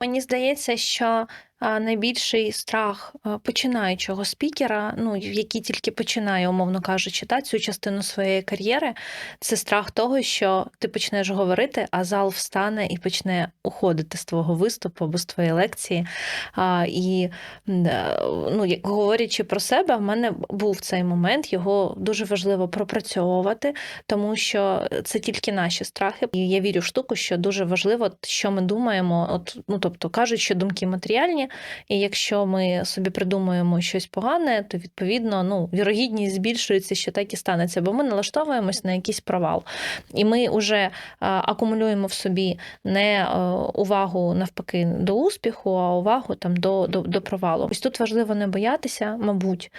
Мені здається, що найбільший страх починаючого спікера, ну який тільки починає, умовно кажучи, та, цю частину своєї кар'єри, це страх того, що ти почнеш говорити, а зал встане і почне уходити з твого виступу або з твоєї лекції. І е, ну, говорячи про себе, в мене був цей момент, його дуже важливо пропрацьовувати, тому що це тільки наші страхи. І я вірю в штуку, що дуже важливо, що ми думаємо. От, ну тобто кажуть, що думки матеріальні, і якщо ми собі придумуємо щось погане, то відповідно ну, вірогідність збільшується, що так і станеться, бо ми налаштовуємось на якийсь провал. І ми вже акумулюємо в собі не е, увагу навпаки до успіху, а увагу там до, до, до провалу. Ось тут важливо не боятися, мабуть.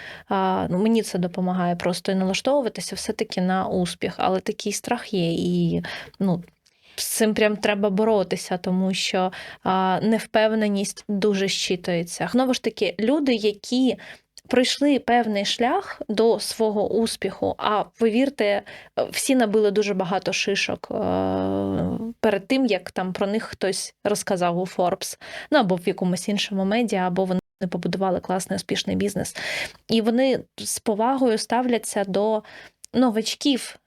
Ну, Мені це допомагає просто і налаштовуватися все-таки на успіх, але такий страх є. І ну, з цим прям треба боротися, тому що а, невпевненість дуже щитується. Знову ж таки, люди, які пройшли певний шлях до свого успіху, а повірте, всі набили дуже багато шишок е, перед тим, як там про них хтось розказав у Forbes, ну або в якомусь іншому медіа, або вони. Побудували класний успішний бізнес, і вони з повагою ставляться до новачків,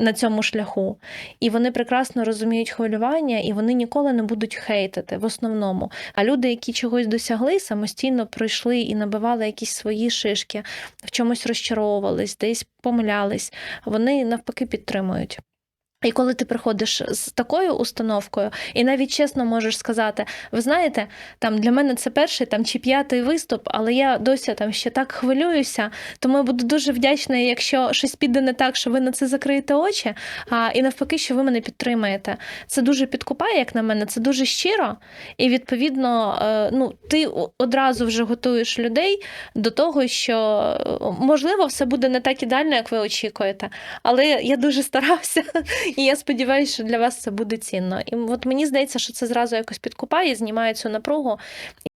на цьому шляху, і вони прекрасно розуміють хвилювання, і вони ніколи не будуть хейтити в основному. А люди, які чогось досягли, самостійно пройшли і набивали якісь свої шишки, в чомусь розчаровувались, десь помилялись, вони навпаки підтримують. І коли ти приходиш з такою установкою, і навіть чесно можеш сказати, ви знаєте, там для мене це перший там чи п'ятий виступ, але я досі там ще так хвилююся, тому я буду дуже вдячна, якщо щось піде не так, що ви на це закриєте очі, а і навпаки, що ви мене підтримаєте. Це дуже підкупає, як на мене, це дуже щиро, і відповідно, е, ну ти одразу вже готуєш людей до того, що е, можливо все буде не так ідеально, як ви очікуєте. Але я дуже старався. І я сподіваюся, що для вас це буде цінно. І от мені здається, що це зразу якось підкупає, знімає цю напругу.